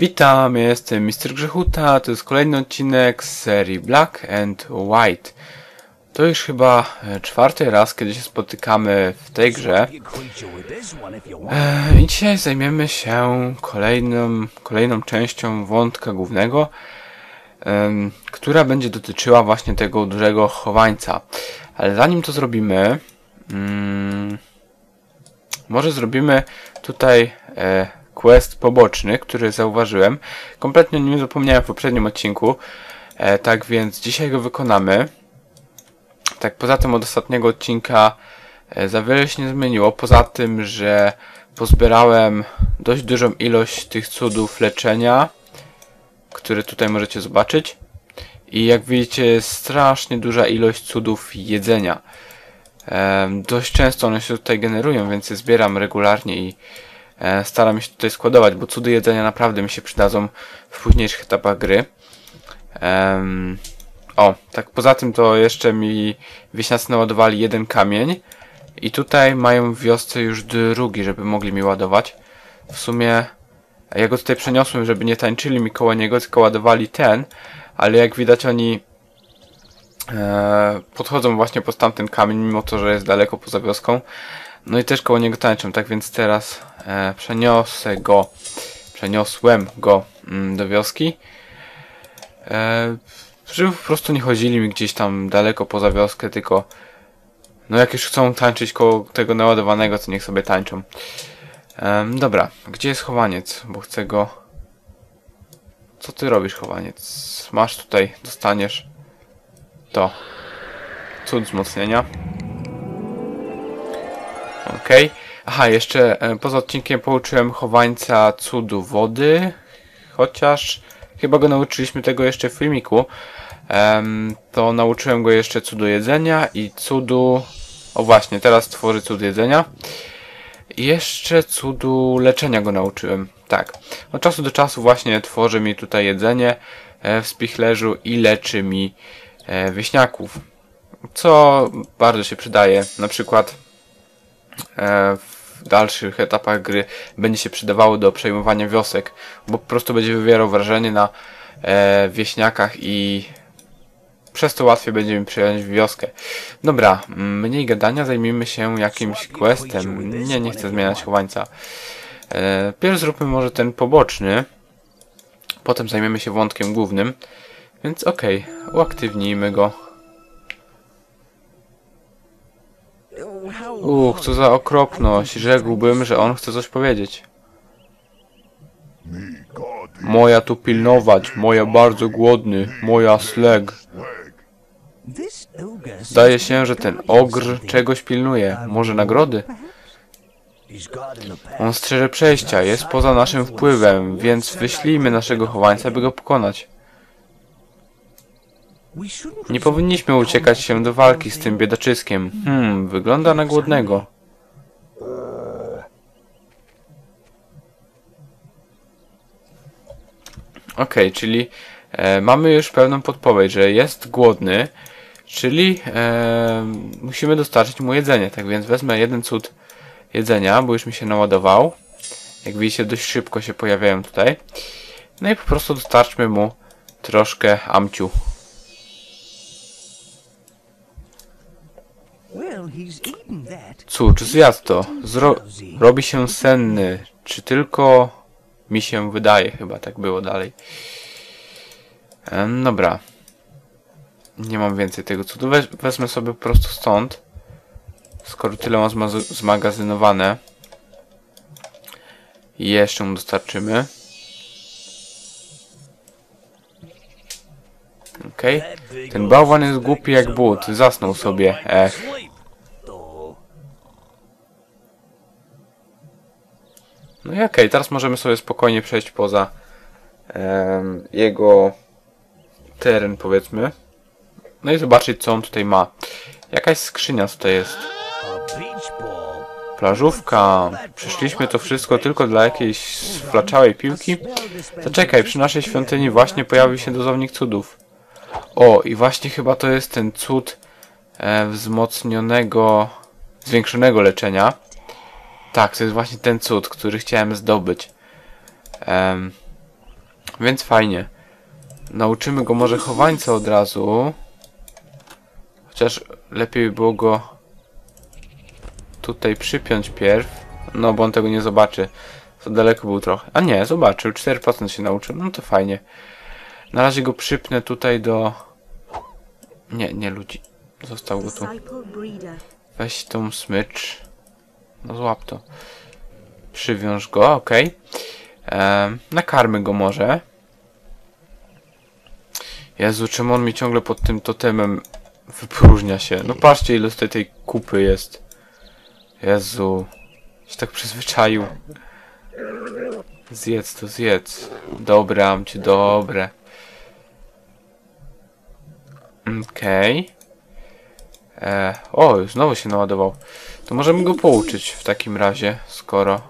Witam, jestem Mr. Grzechuta, to jest kolejny odcinek z serii Black and White. To już chyba e, czwarty raz, kiedy się spotykamy w tej grze. E, I dzisiaj zajmiemy się kolejną, kolejną częścią wątka głównego, która będzie dotyczyła właśnie tego dużego chowańca. Ale zanim to zrobimy, mm, może zrobimy tutaj e, quest poboczny, który zauważyłem. Kompletnie o nim zapomniałem w poprzednim odcinku, e, tak więc dzisiaj go wykonamy. Tak poza tym od ostatniego odcinka e, za wiele się nie zmieniło, poza tym, że pozbierałem dość dużą ilość tych cudów leczenia, które tutaj możecie zobaczyć. I jak widzicie strasznie duża ilość cudów jedzenia. E, dość często one się tutaj generują, więc je zbieram regularnie i staram się tutaj składować, bo cudy jedzenia naprawdę mi się przydadzą w późniejszych etapach gry. Em, o, tak poza tym to jeszcze mi wieśniacy naładowali jeden kamień i tutaj mają w wiosce już drugi, żeby mogli mi ładować. W sumie ja go tutaj przeniosłem, żeby nie tańczyli mi koło niego, tylko ładowali ten, ale jak widać oni e, podchodzą właśnie pod tamten kamień, mimo to, że jest daleko poza wioską. No i też koło niego tańczą, tak więc teraz e, przeniosę go, przeniosłem go mm, do wioski. E, żeby po prostu nie chodzili mi gdzieś tam daleko poza wioskę, tylko no jak już chcą tańczyć koło tego naładowanego, to niech sobie tańczą. Em, dobra, gdzie jest chowaniec? Bo chcę go... Co ty robisz, chowaniec? Masz tutaj, dostaniesz to. Cud wzmocnienia. Okej. Aha, jeszcze e, poza odcinkiem pouczyłem chowańca cudu wody. Chociaż chyba go nauczyliśmy tego jeszcze w filmiku. Em, to nauczyłem go jeszcze cudu jedzenia i cudu... O właśnie, teraz tworzy cud jedzenia. I jeszcze cudu leczenia go nauczyłem. Tak. Od czasu do czasu właśnie tworzy mi tutaj jedzenie e, w spichlerzu i leczy mi e, wieśniaków. Co bardzo się przydaje. Na przykład w dalszych etapach gry będzie się przydawało do przejmowania wiosek, bo po prostu będzie wywierał wrażenie na e, wieśniakach i przez to łatwiej będzie mi przejąć wioskę. Dobra, mniej gadania, zajmijmy się jakimś questem. Nie, nie chcę zmieniać chowańca. E, pierw zróbmy może ten poboczny. Potem zajmiemy się wątkiem głównym. Więc okej, uaktywnijmy go. Uch, co za okropność. Rzekłbym, że on chce coś powiedzieć. Moja tu pilnować, moja bardzo głodny, moja sleg. Zdaje się, że ten ogr czegoś pilnuje. Może nagrody? On strzeże przejścia, jest poza naszym wpływem, więc wyślijmy naszego chowańca, by go pokonać. Nie powinniśmy uciekać się do walki z tym biedaczyskiem. Hmm, wygląda na głodnego. Okej, czyli e, mamy już pewną podpowiedź, że jest głodny, czyli e, musimy dostarczyć mu jedzenie. Tak więc wezmę jeden cud jedzenia, bo już mi się naładował. Jak widzicie, dość szybko się pojawiają tutaj. No i po prostu dostarczmy mu troszkę amciu. Cóż, zjadł to. Zro robi się senny. Czy tylko mi się wydaje? Chyba tak było dalej. Dobra. Nie mam więcej tego cudu. Weź, wezmę sobie po prostu stąd. Skoro tyle mam zma- zmagazynowane. Jeszcze mu dostarczymy. Okej. Ten bałwan jest głupi jak but. Zasnął sobie. Ech. Okej, teraz możemy sobie spokojnie przejść poza em, jego teren, powiedzmy. No i zobaczyć, co on tutaj ma. Jakaś skrzynia tutaj jest. Plażówka. Przyszliśmy to wszystko tylko dla jakiejś sflaczałej piłki? Zaczekaj, przy naszej świątyni właśnie pojawił się dozownik cudów. O, i właśnie chyba to jest ten cud e, wzmocnionego, zwiększonego leczenia. Tak, to jest właśnie ten cud, który chciałem zdobyć. Em, Więc fajnie. Nauczymy go może chowańca od razu. Chociaż lepiej by było go tutaj przypiąć pierw. No, bo on tego nie zobaczy. Za daleko był trochę. A nie, zobaczył. 4% się nauczył. No to fajnie. Na razie go przypnę tutaj do... Nie, nie ludzi. Został go tu. Weź tą smycz. No złap to. Przywiąż go, ok. Ehm, nakarmy go może. Jezu, czemu on mi ciągle pod tym totemem wypróżnia się? No patrzcie ile tutaj tej kupy jest. Jezu. Się tak przyzwyczaił. Zjedz to, zjedz. Dobre, amcie, dobre. Okej. E, o, znowu się naładował. To możemy go pouczyć w takim razie, skoro...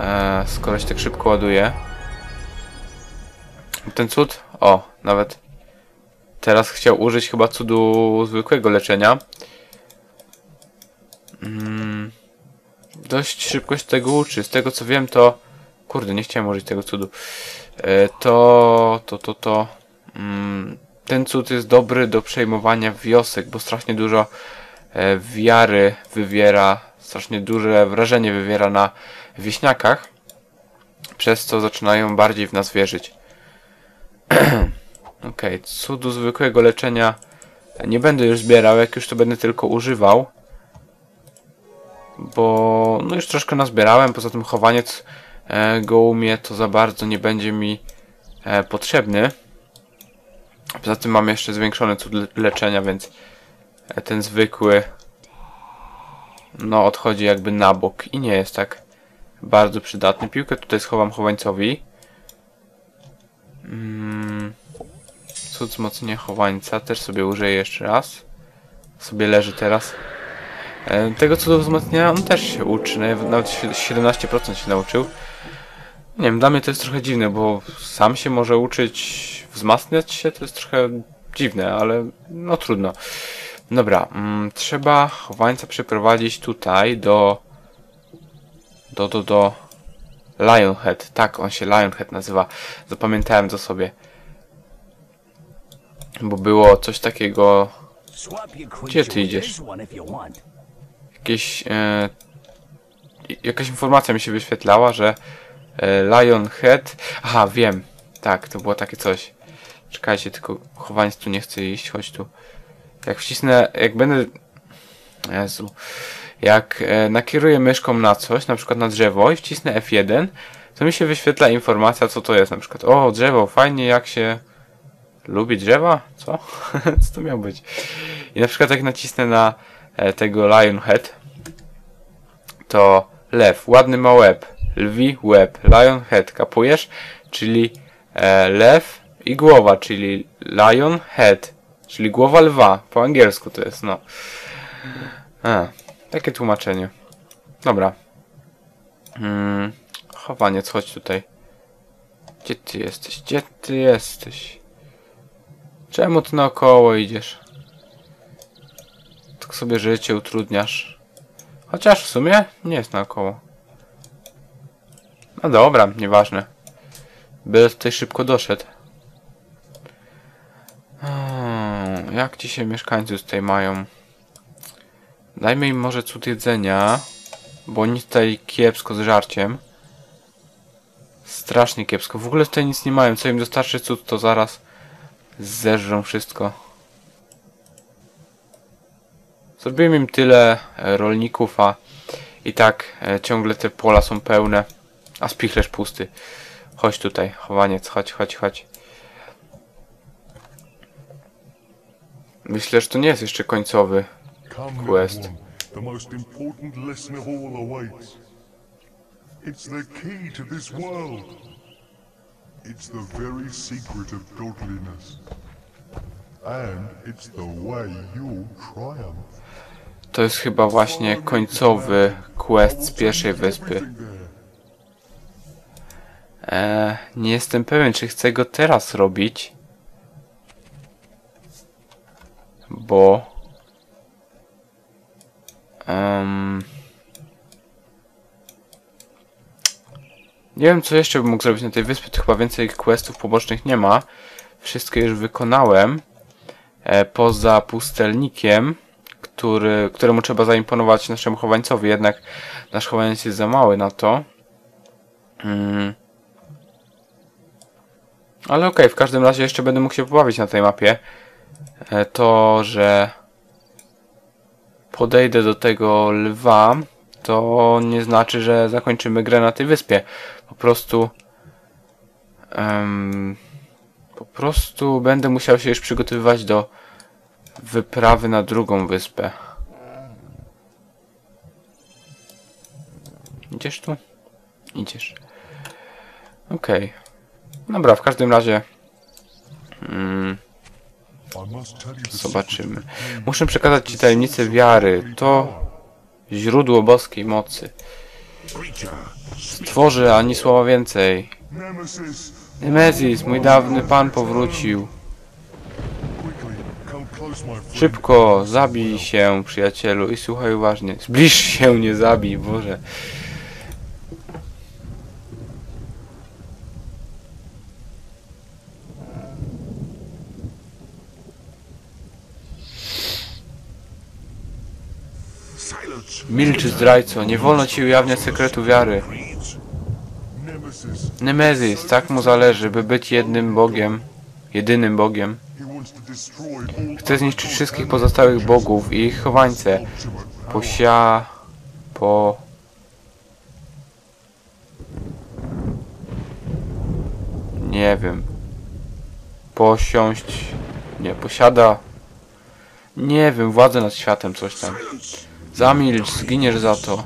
E, skoro się tak szybko ładuje. Ten cud? O, nawet teraz chciał użyć chyba cudu zwykłego leczenia. Mm, dość szybko się tego uczy. Z tego co wiem to... Kurde, nie chciałem użyć tego cudu. E, to... To, to, to... Mm, ten cud jest dobry do przejmowania wiosek, bo strasznie dużo e, wiary wywiera, strasznie duże wrażenie wywiera na wieśniakach, przez co zaczynają bardziej w nas wierzyć. Okay, cudu zwykłego leczenia nie będę już zbierał, jak już to będę tylko używał. Bo no już troszkę nazbierałem, poza tym chowaniec e, go umie, to za bardzo nie będzie mi e, potrzebny. Poza tym mam jeszcze zwiększony cud le leczenia, więc ten zwykły no odchodzi jakby na bok i nie jest tak bardzo przydatny. Piłkę tutaj schowam chowańcowi. Mm, cud wzmocnienia chowańca też sobie użyję jeszcze raz. Sobie leży teraz. E, tego cudu wzmocnienia on też się uczy, nawet 17% się nauczył. Nie wiem, dla mnie to jest trochę dziwne, bo sam się może uczyć wzmacniać się, to jest trochę dziwne, ale no trudno. Dobra, mm, trzeba chowańca przeprowadzić tutaj do do, do, do Lionhead, tak, on się Lionhead nazywa, zapamiętałem to sobie. Bo było coś takiego, Gdzie ty idziesz? jakieś, e, jakaś informacja mi się wyświetlała, że e, Lionhead, aha, wiem, tak, to było takie coś. Czekajcie, tylko chowańc tu nie chce iść, chodź tu. Jak wcisnę, jak będę... Jezu. Jak e, nakieruję myszką na coś, na przykład na drzewo i wcisnę F1, to mi się wyświetla informacja, co to jest. Na przykład, o, drzewo, fajnie, jak się... Lubi drzewa? Co? co to miał być? I na przykład jak nacisnę na e, tego Lionhead, to lew, ładny ma łeb, lwi łeb, Lionhead, kapujesz? Czyli e, lew i głowa, czyli lion head, czyli głowa lwa. Po angielsku to jest, no. A, takie tłumaczenie. Dobra. Hmm, chowaniec, chodź tutaj. Gdzie ty jesteś? Gdzie ty jesteś? Czemu ty naokoło idziesz? Tak sobie życie utrudniasz. Chociaż w sumie nie jest naokoło. No dobra, nieważne. Byle tutaj szybko doszedł. Hmm, jak ci się mieszkańcy tutaj mają? Dajmy im może cud jedzenia, bo oni tutaj kiepsko z żarciem. Strasznie kiepsko. W ogóle tutaj nic nie mają. Co im dostarczy cud, to zaraz zeżrą wszystko. Zrobiłem im tyle e, rolników, a i tak e, ciągle te pola są pełne. A spichlerz pusty. Chodź tutaj, chowaniec, chodź, chodź, chodź. Myślę, że to nie jest jeszcze końcowy quest. The most important lesson of all awaits. It's the key to this world. It's the very secret of godliness. And it's the way you'll triumph. To jest chyba właśnie końcowy quest z pierwszej wyspy. Eee, nie jestem pewien, czy chcę go teraz robić. Bo... Em, Nie wiem, co jeszcze bym mógł zrobić na tej wyspie. Tu chyba więcej questów pobocznych nie ma. Wszystkie już wykonałem. E, poza pustelnikiem, który, któremu trzeba zaimponować naszemu chowańcowi. Jednak nasz chowaniec jest za mały na to. Mm. Ale okej, w każdym razie jeszcze będę mógł się pobawić na tej mapie. E, to, że podejdę do tego lwa, to nie znaczy, że zakończymy grę na tej wyspie. Po prostu em, po prostu będę musiał się już przygotowywać do wyprawy na drugą wyspę. Idziesz tu? Idziesz. Okej. Dobra, w każdym razie mm, I must tell you the zobaczymy. Muszę przekazać Ci tajemnicę wiary. To źródło boskiej mocy. Stworzy ani słowa więcej. Nemezis, mój dawny pan powrócił. Szybko, zabij się, przyjacielu, i słuchaj uważnie. Zbliż się, nie zabij, Boże. Silence. Milcz, zdrajco, nie wolno ci ujawniać sekretu wiary. Nemezis, tak mu zależy, by być jednym Bogiem, jedynym Bogiem. Chce zniszczyć wszystkich pozostałych bogów i ich chowańce. Posia... po... Nie wiem. Posiąść... Nie, posiada... Nie wiem, władzę nad światem, coś tam. Zamilcz, zginiesz za to.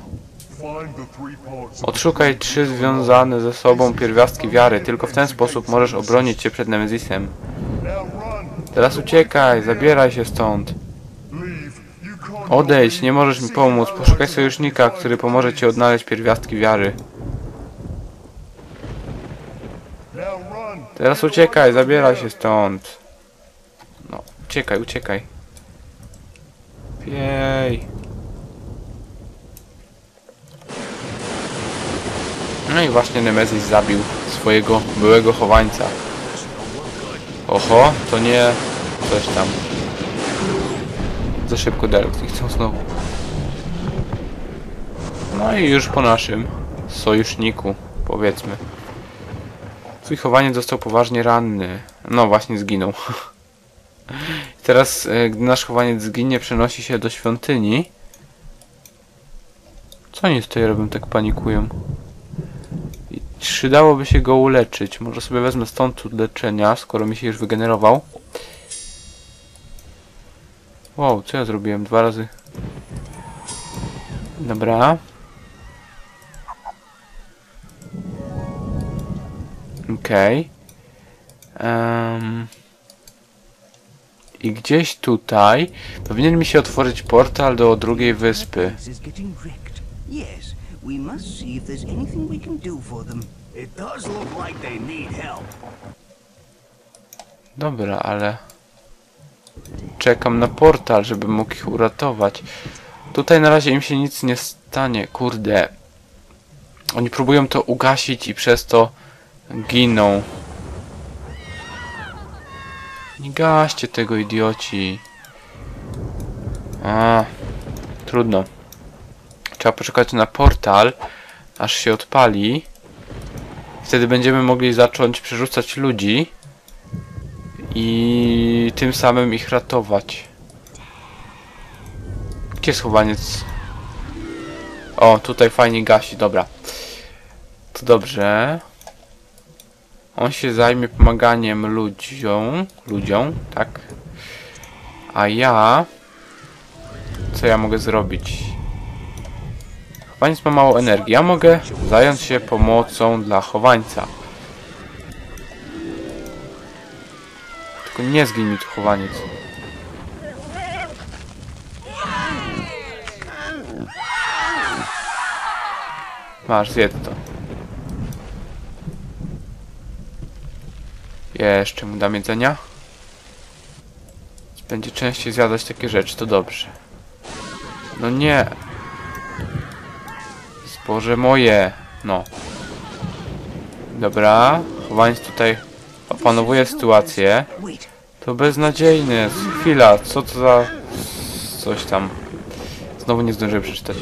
Odszukaj trzy związane ze sobą pierwiastki wiary. Tylko w ten sposób możesz obronić się przed Nemezisem. Teraz uciekaj, zabieraj się stąd. Odejdź, nie możesz mi pomóc. Poszukaj sojusznika, który pomoże ci odnaleźć pierwiastki wiary. Teraz uciekaj, zabieraj się stąd. No, uciekaj, uciekaj. Jej. No i właśnie Nemezis zabił swojego byłego chowańca. Oho, to nie coś tam. Za szybko ich chcą znowu. No i już po naszym sojuszniku, powiedzmy. Twój chowaniec został poważnie ranny. No właśnie zginął. Teraz, e, gdy nasz chowaniec zginie, przenosi się do świątyni. Co oni tutaj robią, tak panikują? Przydałoby się go uleczyć. Może sobie wezmę stąd leczenia, skoro mi się już wygenerował. Wow, co ja zrobiłem? Dwa razy. Dobra. Okej. Em, I gdzieś tutaj powinien mi się otworzyć portal do drugiej wyspy. Yes, we must see if there's anything we can do for them. It does look like they need help. Dobra, ale czekam na portal, żeby mógł ich uratować. Tutaj na razie im się nic nie stanie, kurde. Oni próbują to ugasić i przez to giną. Nie gaście tego, idioci. A, trudno. Trzeba poczekać na portal, aż się odpali. Wtedy będziemy mogli zacząć przerzucać ludzi i tym samym ich ratować. Gdzie jest chowaniec? O, tutaj fajnie gasi, dobra. To dobrze. On się zajmie pomaganiem ludziom, ludziom, tak? A ja... Co ja mogę zrobić? Chowaniec ma mało energii. Ja mogę zająć się pomocą dla chowańca. Tylko nie zgiń mi tu chowaniec. Masz, zjedz to. Jeszcze mu dam jedzenia. Będzie częściej zjadać takie rzeczy, to dobrze. No nie. Zboże moje. No. Dobra, chowaniec tutaj opanowuje sytuację. To beznadziejne jest. Chwila, co to za... Coś tam. Znowu nie zdążyłem przeczytać.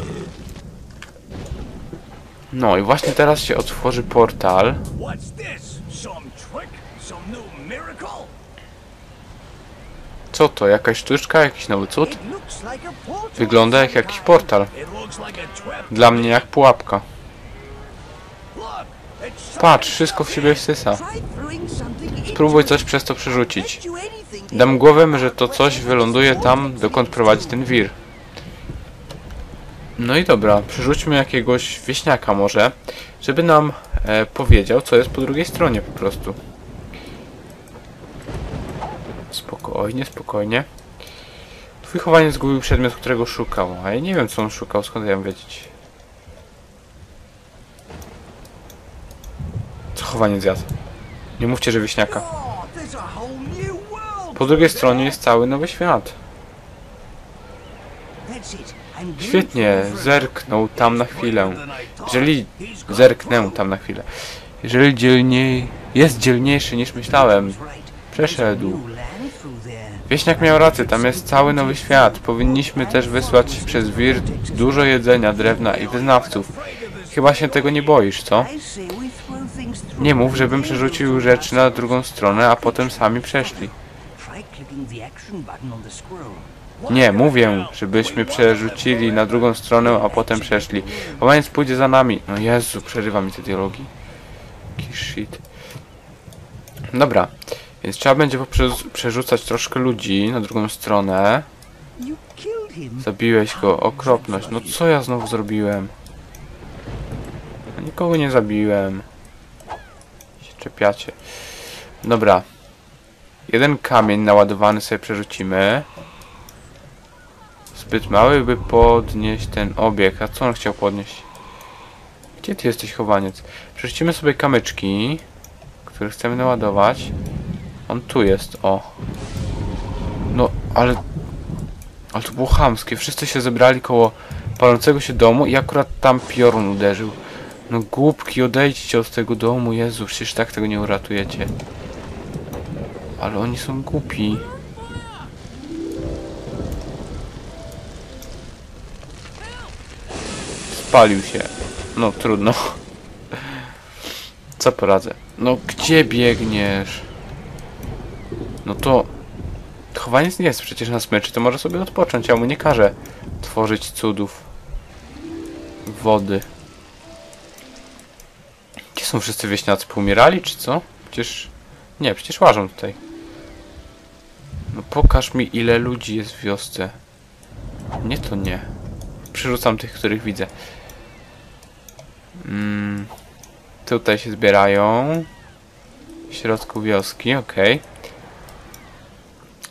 No i właśnie teraz się otworzy portal. Co to? Jakaś sztuczka? Jakiś nowy cud? Wygląda jak jakiś portal. Dla mnie jak pułapka. Patrz, wszystko w siebie wsysa. Spróbuj coś przez to przerzucić. Dam głowę, że to coś wyląduje tam, dokąd prowadzi ten wir. No i dobra, przerzućmy jakiegoś wieśniaka może, żeby nam e, powiedział, co jest po drugiej stronie po prostu. Spokojnie, spokojnie. Twój chowaniec zgubił przedmiot, którego szukał, a ja nie wiem, co on szukał, skąd ja mam wiedzieć. Co chowaniec zjadł? Nie mówcie, że wieśniaka. Po drugiej stronie jest cały nowy świat. Świetnie, zerknął tam na chwilę. Jeżeli zerknę tam na chwilę. Jeżeli dzielniej jest dzielniejszy niż myślałem. Przeszedł. Wieśniak miał rację, tam jest cały nowy świat. Powinniśmy też wysłać przez wir dużo jedzenia, drewna i wyznawców. Chyba się tego nie boisz, co? Nie mów, żebym przerzucił rzeczy na drugą stronę, a potem sami przeszli. Nie, mówię, żebyśmy przerzucili na drugą stronę, a potem przeszli. Chowaniec pójdzie za nami. No Jezu, przerywa mi te dialogi. Jaki shit. Dobra, więc trzeba będzie przerzucać troszkę ludzi na drugą stronę. Zabiłeś go, okropność. No co ja znowu zrobiłem? Nikogo nie zabiłem. Się czepiacie. Dobra. Jeden kamień naładowany sobie przerzucimy. Zbyt mały, by podnieść ten obieg. A co on chciał podnieść? Gdzie ty jesteś, chowaniec? Przerzucimy sobie kamyczki, które chcemy naładować. On tu jest, o. No, ale ale to było chamskie. Wszyscy się zebrali koło palącego się domu i akurat tam piorun uderzył. No głupki, odejdźcie od tego domu, Jezu, przecież tak tego nie uratujecie. Ale oni są głupi. Spalił się. No trudno. Co poradzę? No gdzie biegniesz? No to Chowaniec nie jest przecież na smyczy, to może sobie odpocząć. Ja mu nie każę tworzyć cudów wody. Gdzie są wszyscy wieśniacy? Poumierali, czy co? Przecież... Nie, przecież łażą tutaj. No pokaż mi, ile ludzi jest w wiosce. Nie, to nie. Przerzucam tych, których widzę. Mm, tutaj się zbierają. W środku wioski, okej.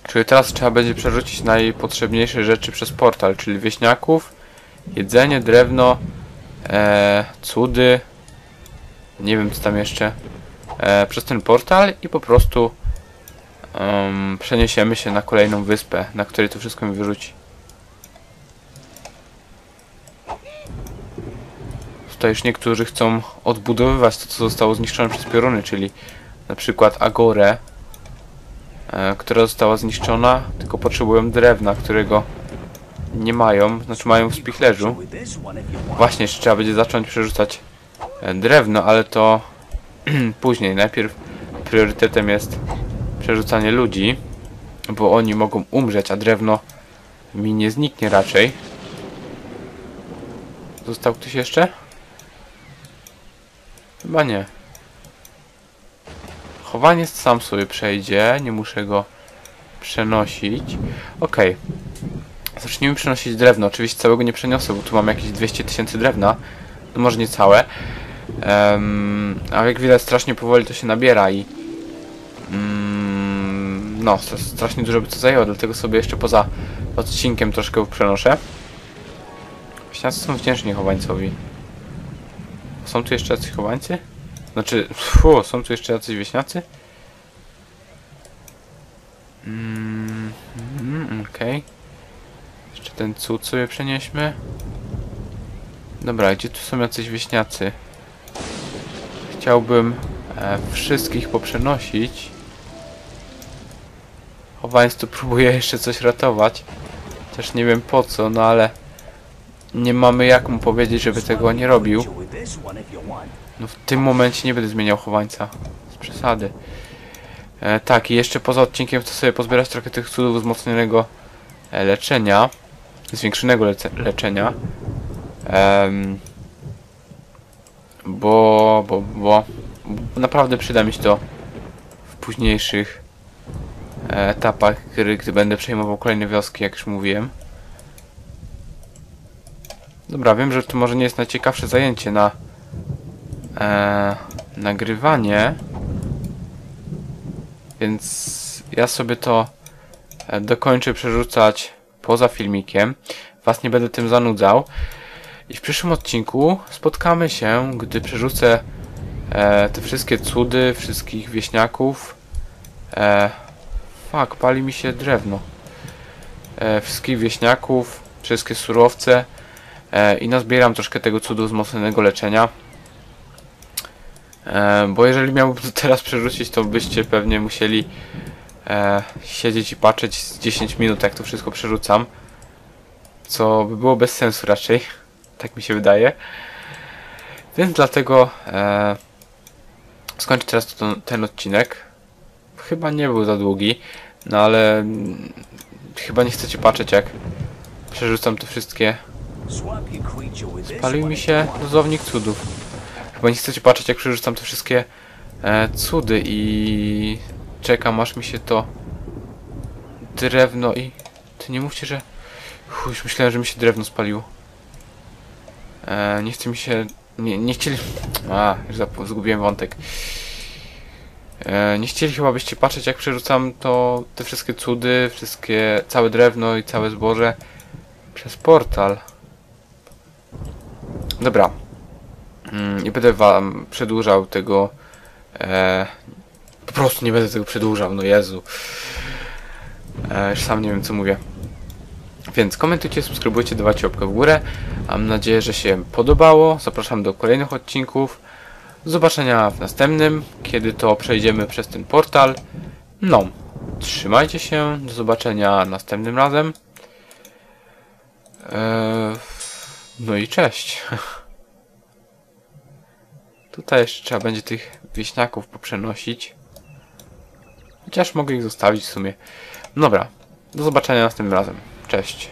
Czyli teraz trzeba będzie przerzucić najpotrzebniejsze rzeczy przez portal, czyli wieśniaków, jedzenie, drewno, e, cudy, nie wiem co tam jeszcze, e, przez ten portal i po prostu em, przeniesiemy się na kolejną wyspę, na której to wszystko mi wyrzuci. Tutaj już niektórzy chcą odbudowywać to, co zostało zniszczone przez pioruny, czyli na przykład Agorę, która została zniszczona, tylko potrzebują drewna, którego nie mają, znaczy mają w spichlerzu. Właśnie, jeszcze trzeba będzie zacząć przerzucać e, drewno, ale to później. Najpierw priorytetem jest przerzucanie ludzi, bo oni mogą umrzeć, a drewno mi nie zniknie raczej. Został ktoś jeszcze? Chyba nie. Chowaniec sam sobie przejdzie, nie muszę go przenosić. Okej. Zacznijmy przenosić drewno. Oczywiście całego nie przeniosę, bo tu mam jakieś 200 tysięcy drewna. No może nie całe. Em, a jak widać strasznie powoli to się nabiera i mm, no, stra- strasznie dużo by to zajęło, dlatego sobie jeszcze poza odcinkiem troszkę przenoszę. Wieśniacy są wdzięczni chowańcowi. Są tu jeszcze jacyś chowańcy? Znaczy, fu, są tu jeszcze jacyś wieśniacy? Mm, mm, okej. Jeszcze ten cud sobie przenieśmy. Dobra, gdzie tu są jacyś wieśniacy? Chciałbym e, wszystkich poprzenosić. Chowańc tu próbuje jeszcze coś ratować. Też nie wiem po co, no ale nie mamy jak mu powiedzieć, żeby tego nie robił. No w tym momencie nie będę zmieniał chowańca. Z przesady. E, tak, i jeszcze poza odcinkiem chcę sobie pozbierać trochę tych cudów wzmocnionego e, leczenia. Zwiększonego leczenia. Em, bo, bo, bo, bo naprawdę przyda mi się to w późniejszych e, etapach gry, gdy będę przejmował kolejne wioski, jak już mówiłem. Dobra, wiem, że to może nie jest najciekawsze zajęcie na e, nagrywanie. Więc ja sobie to e, dokończę przerzucać poza filmikiem. Was nie będę tym zanudzał. I w przyszłym odcinku spotkamy się, gdy przerzucę e, te wszystkie cudy, wszystkich wieśniaków. E, fuck, pali mi się drewno. E, wszystkich wieśniaków, wszystkie surowce. E, I nazbieram troszkę tego cudu wzmocnionego leczenia. E, bo jeżeli miałbym to teraz przerzucić, to byście pewnie musieli e, siedzieć i patrzeć z 10 minut, jak to wszystko przerzucam. Co by było bez sensu raczej. Tak mi się wydaje. Więc dlatego e, skończę teraz to, ten odcinek. Chyba nie był za długi, no ale mm, chyba nie chcecie patrzeć, jak przerzucam te wszystkie Swap your creature with this Palił one mi się dozownik cudów. Chyba nie chcecie patrzeć jak przerzucam te wszystkie e, cudy i czekam aż mi się to drewno i... Ty nie mówcie, że... Już myślałem, że mi się drewno spaliło. E, nie chce mi się... Nie, nie chcieli... A, już zgubiłem wątek. E, nie chcieli chyba byście patrzeć jak przerzucam to te wszystkie cudy, wszystkie... całe drewno i całe zboże przez portal. Dobra. Mm, Nie będę wam przedłużał tego. E, po prostu nie będę tego przedłużał, no Jezu. E, sam nie wiem co mówię. Więc komentujcie, subskrybujcie, dawajcie łapkę w górę. Mam nadzieję, że się podobało. Zapraszam do kolejnych odcinków. Do zobaczenia w następnym, kiedy to przejdziemy przez ten portal. No, trzymajcie się. Do zobaczenia następnym razem. Eee, no i cześć. Tutaj jeszcze trzeba będzie tych wieśniaków poprzenosić. Chociaż mogę ich zostawić w sumie. Dobra, do zobaczenia następnym razem. Cześć.